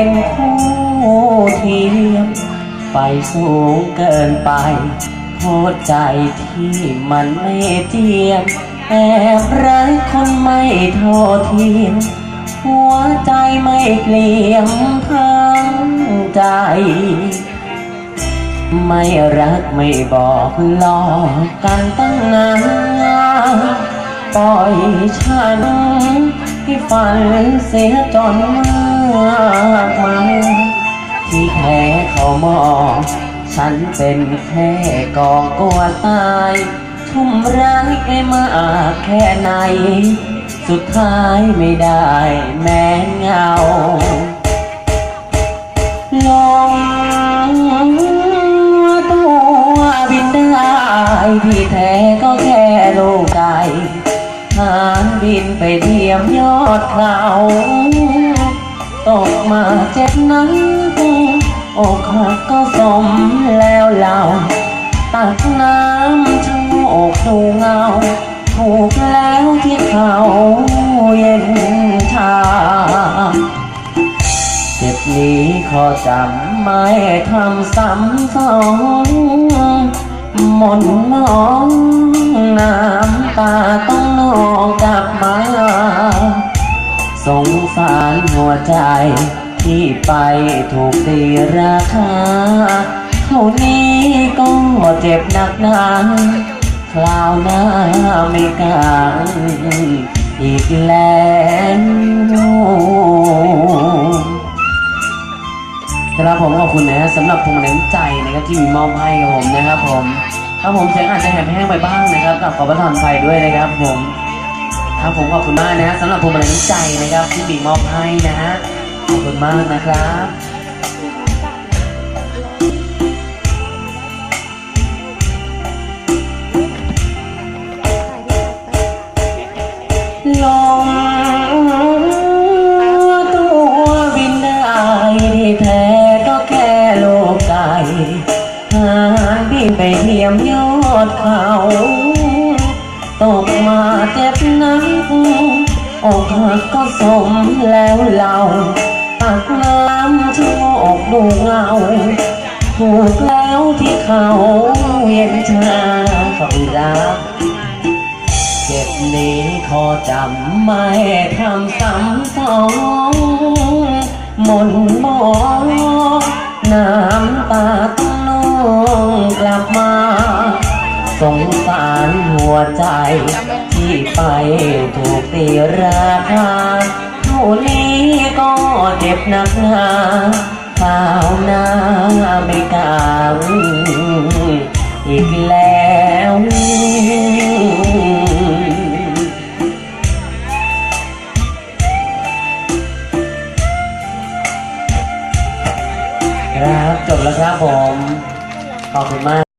เป็นคู่เทียม ไปสูงเกินไปโทษใจที่มันไม่เทียม แอบรักคนไม่เท่าเทียม หัวใจไม่เกลี่ยมทั้งใจ ไม่รักไม่บอกหลอกกันตั้งนานปล่อยฉันให้ฝันเสียจนมา กมายที่แค่เขามองฉันเป็นแค่กองกลัวตาย ทุ่มร้ายไปมากแค่ไหน สุดท้ายไม่ได้แม้เงาลงตัวบินได้ที่แท้ก็แค่ลูกไก่หางบินไปเทียมยอดเขา ตกมาเจ็บนั้นอกหักก็สมแล้วเราตักน้ำชะโงกดูเงา ถูกแล้วที่เขาเย็นชาเจ็บนี้ขอจำไม่ทำซ้ำสองหมนมองน้ำตาต้องนองกลับมา งสารหัวใจ ที่ไปถูกตีราคาเท่านี้ก็เจ็บหนักหนาคราวหน้าไม่กล้าอีกแล้วครับผมขอบคุณนะฮะสำหรับพวงมาลัยใจนะครับที่มีมอบให้กับผมนะครับผมครับผมเสียงอาจจะแหบแห้งไปบ้างนะครับกับขอประทานไฟด้วยนะครับผม ครับผมขอบคุณมากนะฮะสำหรับพวงมาลัยน้ำใจนะครับที่มีมอบให้นะฮะขอบคุณมากนะครับลงตัวบินได้ที่แท้ก็แค่โลกไก่หางบินไปเทียมยอดเขา อกหักก็สมแล้วเราตักน้ำชะโงกดูเงาถูกแล้วที่เขาเย็นชาของรักเจ็บนี้ขอจำไม่ทำซ้ำสองมน สงสารหัวใจ ที่ไปถูกตีราคาเท่านี้ก็เจ็บหนักหนาข้าวหน้าไม่กล้าอีกแล้วครับจบแล้วครับผม ขอบคุณมาก